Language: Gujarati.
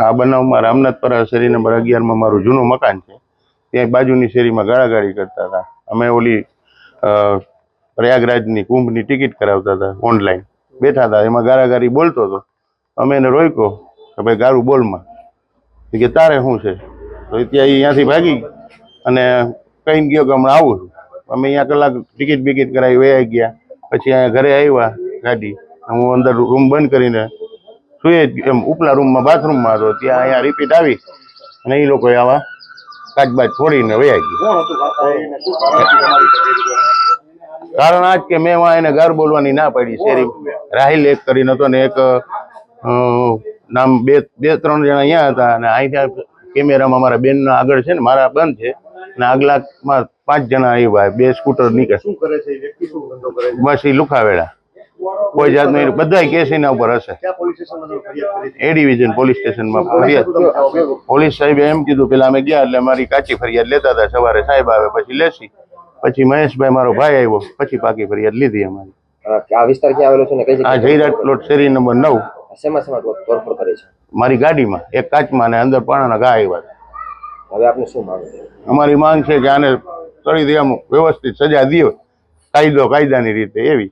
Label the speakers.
Speaker 1: આ બનાવમાં રામનાથપરા શેરી નંબર અગિયારમાં મારું જૂનું મકાન છે. ત્યાં બાજુની શેરીમાં ગાળાગાળી કરતા હતા. અમે ઓલી પ્રયાગરાજની કુંભની ટિકિટ કરાવતા હતા ઓનલાઈન. બેઠા હતા, એમાં ગાળાગાળી બોલતો હતો. અમે એને રોક્યો કે ભાઈ ગારું બોલમાં. કે, તારે શું છે? તો ત્યાં અહીંયાથી ભાગી અને કહીને ગયો કે, હમણાં આવું છું. અમે અહીંયા કલાક ટિકિટ બિકિટ કરાવી વયા ગયા. પછી અહીંયા ઘરે આવ્યા ગાડી. હું અંદર રૂમ બંધ કરીને સુઈ એમ ઉપલા રૂમમાં બાથરૂમમાં હતો ત્યાં અહીંયા રિપીટ આવી અને એ લોકોએ આવા કાચબાજ છોડીને વયા ગયા.
Speaker 2: કારણ હતું તમારી સાથે?
Speaker 1: કારણ આ જ કે મેં એને ગાર બોલવાની ના પાડી શેરી રાહિલ એક કરીને હતો ને એક નામ બે બે ત્રણ જણા અહીંયા હતા અને અહીંથી કેમેરામાં મારા બેનના આગળ છે ને મારા બંધ છે અને આગલામાં પાંચ જણા આવ્યા બે સ્કૂટર નીકળે
Speaker 2: શું કરે છે
Speaker 1: બસ એ લુખાવેડા. કોઈ જાતનું બધા કેસ એના ઉપર હશે. એ ડિવિઝન પોલીસ સ્ટેશનમાં ફરિયાદ? પોલીસ સાહેબે એમ કીધું પેલા અમે ગયા એટલે અમારી કાચી ફરિયાદ લેતા હતા. સવારે સાહેબ આવે પછી લેસી પછી મહેશભાઈ મારો ભાઈ આવ્યો પછી પાકી ફરિયાદ લીધી અમારી.
Speaker 3: આ વિસ્તાર ક્યાં આવેલો છે ને કઈ
Speaker 1: આ જયરાજ પ્લોટ શેરી નંબર નવ.
Speaker 3: શેમાં શેમાં તોડફોડ કરે છે?
Speaker 1: મારી ગાડીમાં એક કાચમાં અને અંદર પાણાના ઘા આવ્યા
Speaker 3: હવે આપને શું માંગ છે?
Speaker 1: અમારી માંગ છે કે આને કરી દે વ્યવસ્થિત સજા દે કાયદો કાયદાની રીતે એવી.